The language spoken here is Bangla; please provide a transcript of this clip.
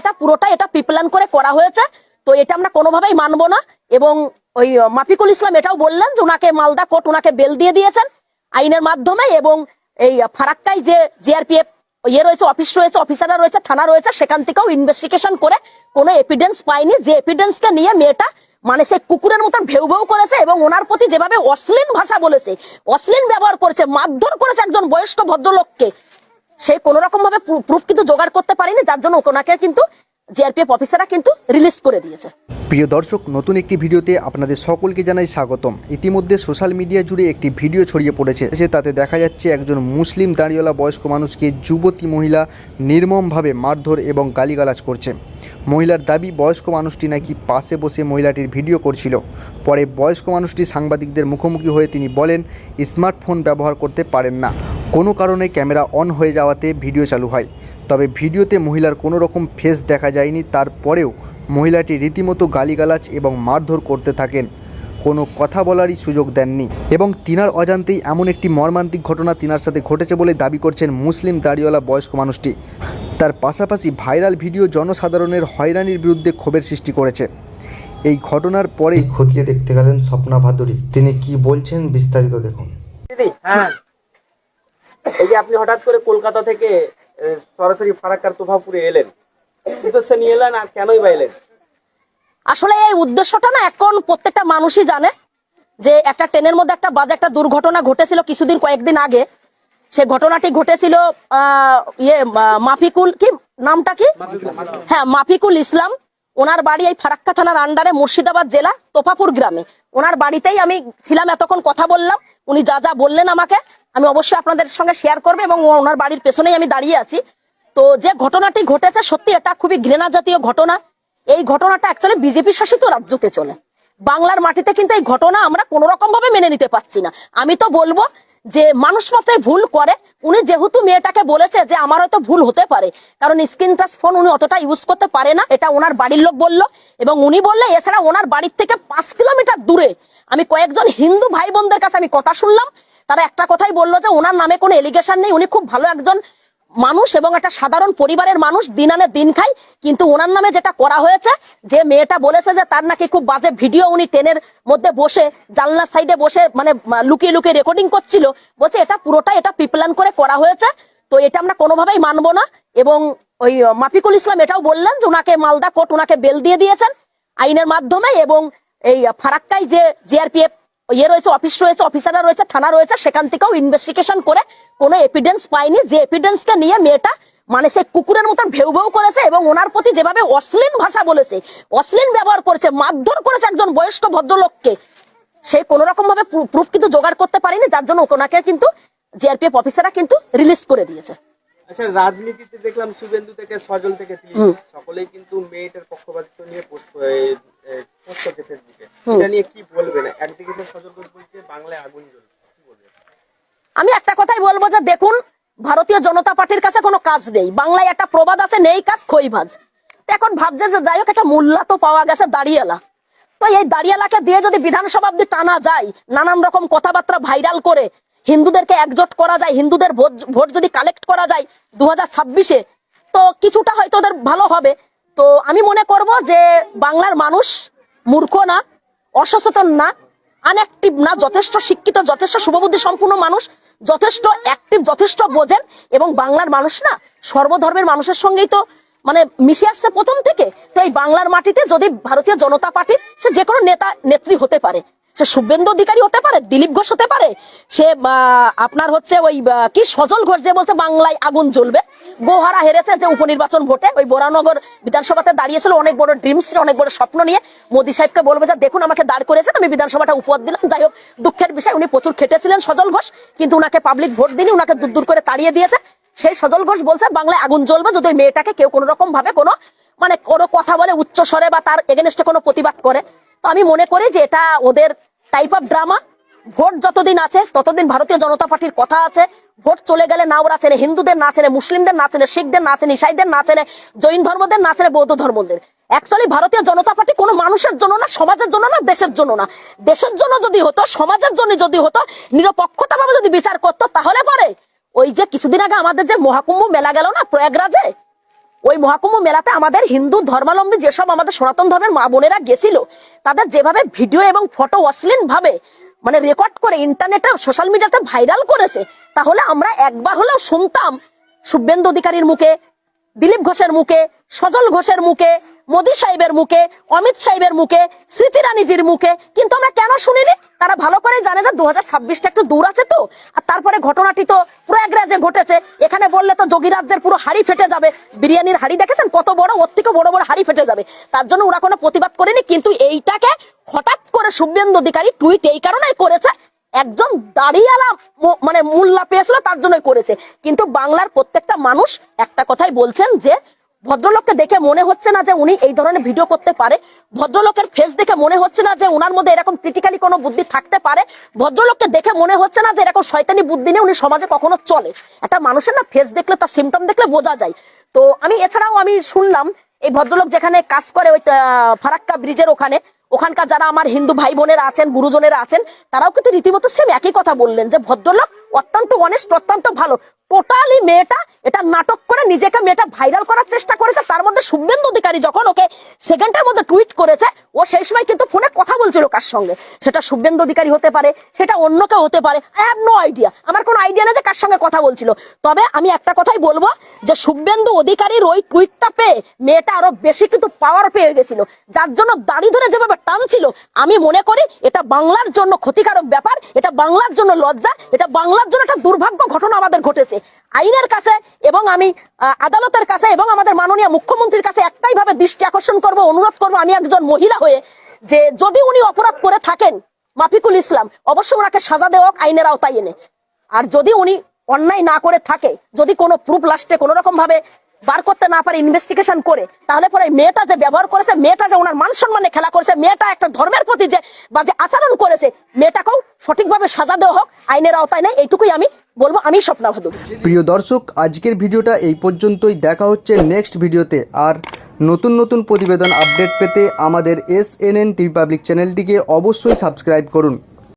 এটা পুরোটা এটা পিপলান করে করা হয়েছে। তো এটা আমরা কোনোভাবেই মানবো না। এবং ওই মাফিকুল ইসলাম এটাও বললেন যে ওনাকে মালদা কোর্ট ওনাকে বেল দিয়ে দিয়েছেন আইনের মাধ্যমে এবং এই ফারাক্কায় যে জিআরপিএফ ইয়ে রয়েছে, অফিস রয়েছে, অফিসাররা রয়েছে, থানা রয়েছে, সেখান থেকেও ইনভেস্টিগেশন করে কোনো এভিডেন্স পায়নি। যে এভিডেন্সকে নিয়ে মেয়েটা মানে সে কুকুরের মতন ভেউ ভেউ করেছে এবং ওনার প্রতি যেভাবে অশ্লীল ভাষা বলেছে, অশ্লীল ব্যবহার করেছে, মারধর করেছে একজন বয়স্ক ভদ্রলোককে সে কোন রকম ভাবে প্রুফ কিন্তু জোগাড় করতে পারেনি, যার জন্য ওনাকে কিন্তু জিআরপিএফ অফিসাররা কিন্তু রিলিজ করে দিয়েছে। প্রিয় দর্শক, নতুন একটি ভিডিওতে আপনাদের সকলকে জানাই স্বাগতম। ইতিমধ্যে সোশ্যাল মিডিয়া জুড়ে একটি ভিডিও ছড়িয়ে পড়েছে। সে তাতে দেখা যাচ্ছে একজন মুসলিম দাঁড়িওয়ালা বয়স্ক মানুষকে যুবতী মহিলা নির্মমভাবে মারধর এবং গালিগালাজ করছে। মহিলার দাবি, বয়স্ক মানুষটি নাকি পাশে বসে মহিলাটির ভিডিও করছিল। পরে বয়স্ক মানুষটি সাংবাদিকদের মুখোমুখি হয়ে তিনি বলেন, স্মার্টফোন ব্যবহার করতে পারেন না। কোনো কারণে ক্যামেরা অন হয়ে যাওয়াতে ভিডিও চালু হয়। তবে ভিডিওতে মহিলার কোনো রকম ফেস দেখা যায়নি। তারপরেও মহিলাটি রীতিমতো গালিগালাজ এবং মারধর করতে থাকেন। কোনো কথা বলারই সুযোগ দেননি এবং তিনার অজান্তেই এমন একটি মর্মান্তিক ঘটনা তিনার সাথে ঘটেছে বলে দাবি করছেন মুসলিম দাড়িওয়ালা বয়স্ক মানুষটি। তার পাশাপাশি ভাইরাল ভিডিও জনসাধারণের হয়রানির বিরুদ্ধে ক্ষোভের সৃষ্টি করেছে। এই ঘটনার পরেই খতিয়ে দেখতে গেলেন স্বপ্না ভাদুরী। তিনি কি বলছেন বিস্তারিত দেখুন। দিদি হ্যাঁ। এই যে আপনি হঠাৎ করে কলকাতা থেকে সরাসরি ফারাক্কার তোফাপুরে এলেন। উদ্দেশ্য নিয়ে এলেন আর কেনই বা এলেন? আসলে এই উদ্দেশ্যটা না এখন প্রত্যেকটা মানুষই জানে যে একটা ট্রেনের মধ্যে একটা বাজে একটা দুর্ঘটনা ঘটেছিল কিছুদিন কয়েকদিন আগে। সে ঘটনাটি ঘটেছিল ইয়ে মাফিকুল কি? নামটা কি? হ্যাঁ মাফিকুল ইসলাম। ওনার বাড়ি এই ফারাক্কা থানার আন্ডারে মুর্শিদাবাদ জেলা, তোফাপুর গ্রামে। ওনার বাড়িতেই আমি ছিলাম, এতক্ষণ কথা বললাম। উনি যা যা বললেন আমাকে, আমি অবশ্যই আপনাদের সঙ্গে শেয়ার করব এবং ওনার বাড়ির পেছনেই আমি দাঁড়িয়ে আছি। তো যে ঘটনাটি ঘটেছে, সত্যি এটা খুবই ঘৃণা জাতীয় ঘটনা। এই ঘটনাটা অ্যাকচুয়ালি বিজেপি শাসিত রাজ্যতে চলে। বাংলার মাটিতে কিন্তু এই ঘটনা আমরা কোন রকম ভাবে মেনে নিতে পারছি না। আমি তো বলব যে মানুষ মাত্রায় ভুল করে, উনি যেহেতু মেয়েটাকে বলেছে যে আমার হয়তো ভুল হতে পারে, কারণ স্ক্রিন টাচ ফোন উনি অতটা ইউজ করতে পারে না, এটা ওনার বাড়ির লোক বলল, এবং উনি বললে এছাড়া ওনার বাড়ির থেকে পাঁচ কিলোমিটার দূরে। আমি কয়েকজন হিন্দু ভাই বোনদের কাছে আমি কথা শুনলাম, তারা একটা কথাই বলল যে ওনার নামে কোনো এলিগেশন নেই, উনি খুব ভালো একজন মানুষ এবং একটা সাধারণ পরিবারের মানুষ দিন আনে দিন খায় কিন্তু ওনার নামে যেটা করা হয়েছে যে মেয়েটা বলেছে যে তার নাকি খুব বাজে ভিডিও উনি ট্রেনের মধ্যে বসে জানলার সাইডে বসে মানে লুকিয়ে লুকিয়ে রেকর্ডিং করছিল। বলছে এটা পুরোটা এটা পিপলান করে করা হয়েছে তো এটা আমরা কোনোভাবেই মানবো না। এবং ওই মাফিকুল ইসলাম এটাও বললেন যে ওনাকে মালদা কোর্ট ওনাকে বেল দিয়ে দিয়েছেন আইনের মাধ্যমে এবং এই আহ, ফারাক্কায় যে জিআরপিএফ ইয়ে রয়েছে অফিস রয়েছে অফিসাররা রয়েছে থানা রয়েছে সেখান থেকেও ইনভেস্টিগেশন করে কোনো এভিডেন্স পায়নি। যে এভিডেন্সকে নিয়ে মেয়েটা মানে সে কুকুরের মতন ভেউ ভেউ করেছে এবং ওনার প্রতি যেভাবে অশ্লীল ভাষা বলেছে অশ্লীল ব্যবহার করেছে মারধর করেছে একজন বয়স্ক ভদ্রলোককে সে কোন রকম ভাবে প্রুফ কিন্তু জোগাড় করতে পারেনি যার জন্য ওনাকে কিন্তু জিআরপিএফ অফিসাররা কিন্তু রিলিজ করে দিয়েছে। আচ্ছা রাজনীতিতে দেখলাম শুভেন্দু থেকে সজল থেকে সকলেই কিন্তু মেয়েটার পক্ষপাতিত্ব নিয়ে পোস্ট এটা নিয়ে কি বলবেন একদিকে তো সজল ঘোষ বলছে বাংলায় আগুন জ্বলছে। আমি একটা কথাই বলব যে দেখুন ভারতীয় জনতা পার্টির কাছে কোনো কাজ নেই। বাংলায় একটা প্রবাদ আছে নেই কাজ খই ভাজ এখন ভাবছে যে যাই হোক একটা মূল্যা তো পাওয়া গেছে দাঁড়িয়েলা। তো এই দাঁড়িয়েলাকে দিয়ে যদি বিধানসভা অব্দি টানা যায় নানান রকম কথাবার্তা ভাইরাল করে হিন্দুদেরকে একজোট করা যায় হিন্দুদের ভোট ভোট যদি কালেক্ট করা যায় দু হাজার ছাব্বিশে তো কিছুটা হয়তো ওদের ভালো হবে। তো আমি মনে করব যে বাংলার মানুষ মূর্খ না অসচেতন না আনঅ্যাক্টিভ না, যথেষ্ট শিক্ষিত, যথেষ্ট শুভবুদ্ধি সম্পূর্ণ মানুষ, যথেষ্ট অ্যাক্টিভ যথেষ্ট বোঝেন এবং বাংলার মানুষ না সর্বধর্মের মানুষের সঙ্গেই তো মানে মিশে আসছে প্রথম থেকে, তো এই বাংলার মাটিতে যদি ভারতীয় জনতা পার্টির সে যে কোনো নেতা, নেত্রী হতে পারে, সে শুভেন্দু অধিকারী হতে পারে, দিলীপ ঘোষ হতে পারে, সে আপনার হচ্ছে ওই কি সজল ঘোষ যে বলছে বাংলায় আগুন জ্বলবে, গোহারা হেরেছে যে উপনির্বাচন ভোটে, ওই বোরানগর বিধানসভাতে দাঁড়িয়েছিল অনেক বড় ড্রিমস, অনেক বড় স্বপ্ন নিয়ে, মোদী সাহেবকে বলবে যে, দেখুন, আমাকে দাঁড় করেছেন, আমি বিধানসভাটা উপহার দিলাম। যাই হোক, দুঃখের বিষয়, উনি প্রচুর খেটেছিলেন সজল ঘোষ, কিন্তু উনাকে পাবলিক ভোট দিনি উনাকে দূর দূর করে তাড়িয়ে দিয়েছে। সেই সজল ঘোষ বলছে, বাংলায় আগুন জ্বলবে যদি মেয়েটাকে কেউ কোনো রকম ভাবে কোনো মানে কোনো কথা বলে, উচ্চ স্বরে বা তার এগেনস্টে কোনো প্রতিবাদ করে। তো আমি মনে করি যে এটা ওদের টাইপ অফ ড্রামা ভোট যতদিন আছে, ততদিন ভারতীয় জনতা পার্টির কথা আছে। ভোট চলে গেলে না ওরা চেনে, হিন্দুদের না চেনে, মুসলিমদের না চেনে, শিখদের না চেনে, ইসাইদের না চেনে, জৈন ধর্মদের না চেনে, বৌদ্ধ ধর্মদের। অ্যাকচুয়ালি ভারতীয় জনতা পার্টি কোনো মানুষের জন্য না, সমাজের জন্য না, দেশের জন্য না। দেশের জন্য যদি হতো, সমাজের জন্য যদি হতো নিরপেক্ষতা ভাবে যদি বিচার করতো, তাহলে পরে। ওই যে কিছুদিন আগে আমাদের যে মহাকুম্ভ মেলা গেল না, প্রয়াগরাজে? ওই মহাকুম্ভ মেলাতে আমাদের হিন্দু ধর্মাবলম্বী যেসব আমাদের সনাতন ধর্মের মা বোনেরা গেছিল, তাদের যেভাবে ভিডিও এবং ফটো অশ্লীল ভাবে মানে রেকর্ড করে ইন্টারনেটে সোশ্যাল মিডিয়াতে ভাইরাল করেছে, তাহলে আমরা একবার হলেও শুনতাম শুভেন্দু অধিকারীর মুখে, দিলীপ ঘোষের মুখে, সজল ঘোষের মুখে মোদি সাহেবের মুখে, অমিত সাহেবের মুখে, স্মৃতি রানীজির মুখে। কিন্তু আমরা কেন শুনিনি? তারা ভালো করে জানে যে দু হাজার একটু দূর আছে তো। আর তারপরে ঘটনাটি তো প্রয়াগরাজে ঘটেছে। এখানে বললে তো যোগীরাজ্যের পুরো হাড়ি ফেটে যাবে। বিরিয়ানির হাড়ি দেখেছেন? কত বড়, ওর থেকে বড় বড় হাড়ি ফেটে যাবে। তার জন্য ওরা কোনো প্রতিবাদ করেনি, কিন্তু এইটাকে হঠাৎ করে শুভেন্দু অধিকারী টুইট এই কারণেই করেছে। একজন দাঁড়িয়ালা মানে মূল্যা পেয়েছিল, তার জন্যই করেছে। কিন্তু বাংলার প্রত্যেকটা মানুষ একটা কথাই বলছেন যে ভদ্রলোককে দেখে মনে হচ্ছে না যে উনি এই ধরনের ভিডিও করতে পারে। ভদ্রলোকের ফেস দেখে মনে হচ্ছে না যে ওনার মধ্যে এরকম ক্রিটিক্যালি কোনো বুদ্ধি থাকতে পারে। ভদ্রলোককে দেখে মনে হচ্ছে না যে এরকম শয়তানি বুদ্ধি নিয়ে উনি সমাজে কখনো চলে। একটা মানুষের না ফেস দেখলে, তার সিমটম দেখলে বোঝা যায়। তো আমি এছাড়াও আমি শুনলাম, এই ভদ্রলোক যেখানে কাজ করে ওই ফারাক্কা ব্রিজের ওখানে, ওখানকার যারা আমার হিন্দু ভাই বোনেরা আছেন, গুরুজনেরা আছেন, তারাও কিন্তু রীতিমতো সেম একই কথা বললেন যে ভদ্রলোক অত্যন্ত অনেস্ট অত্যন্ত ভালো। টোটালি মেয়েটা এটা নাটক করে নিজেকে মেয়েটা ভাইরাল করার চেষ্টা করেছে, তার মধ্যে শুভেন্দু অধিকারী যখন ওকে সেকেন্ডের মধ্যে টুইট করেছে, ও সেই সময় কিন্তু ফোনে কথা বলছিল কার সঙ্গে। সেটা শুভেন্দু অধিকারী হতে পারে, সেটা অন্য কেউ হতে পারে আই হ্যাভ নো আইডিয়া আমার কোনো আইডিয়া নেই যে কার সঙ্গে কথা বলছিল। তবে আমি একটা কথাই বলব যে শুভেন্দু অধিকারীর ওই টুইটটা পেয়ে মেয়েটা আরও বেশি কিন্তু পাওয়ার পেয়ে গেছিল। যার জন্য দাড়ি ধরে যেভাবে টানছিল, আমি মনে করি এটা বাংলার জন্য ক্ষতিকারক ব্যাপার, এটা বাংলার জন্য লজ্জা, এটা বাংলার জন্য একটা দুর্ভাগ্য ঘটনা আমাদের ঘটেছে। আইনের কাছে এবং আমি আদালতের কাছে এবং আমাদের মাননীয় মুখ্যমন্ত্রীর কাছে একটাই ভাবে দৃষ্টি আকর্ষণ করব, অনুরোধ করব আমি একজন মহিলা হয়ে যে যদি উনি অপরাধ করে থাকেন মাফিকুল ইসলাম অবশ্যই ওনাকে সাজা দেওয়া আইনের আওতায় এনে। আর যদি উনি অন্যায় না করে থাকে, যদি কোনো প্রুফ লাস্টে কোনো রকম ভাবে বার করতে না পারে ইনভেস্টিগেশন করে, তাহলে পরে মেয়েটা যে ব্যবহার করেছে, মেয়েটা যে ওনার মান সম্মানে খেলা করেছে, মেয়েটা একটা ধর্মের প্রতি যে বা যে আচরণ করেছে, মেয়েটাকেও সঠিকভাবে সাজা দেওয়া হোক, আইনের আওতায় নেই, এইটুকুই আমি বলব, আমি স্বপ্না ভাদুর প্রিয় দর্শক, আজকের ভিডিওটা এই পর্যন্তই, দেখা হচ্ছে নেক্সট ভিডিওতে, আর নতুন নতুন প্রতিবেদন আপডেট পেতে আমাদের S N N TV public চ্যানেলটিকে অবশ্যই সাবস্ক্রাইব করুন।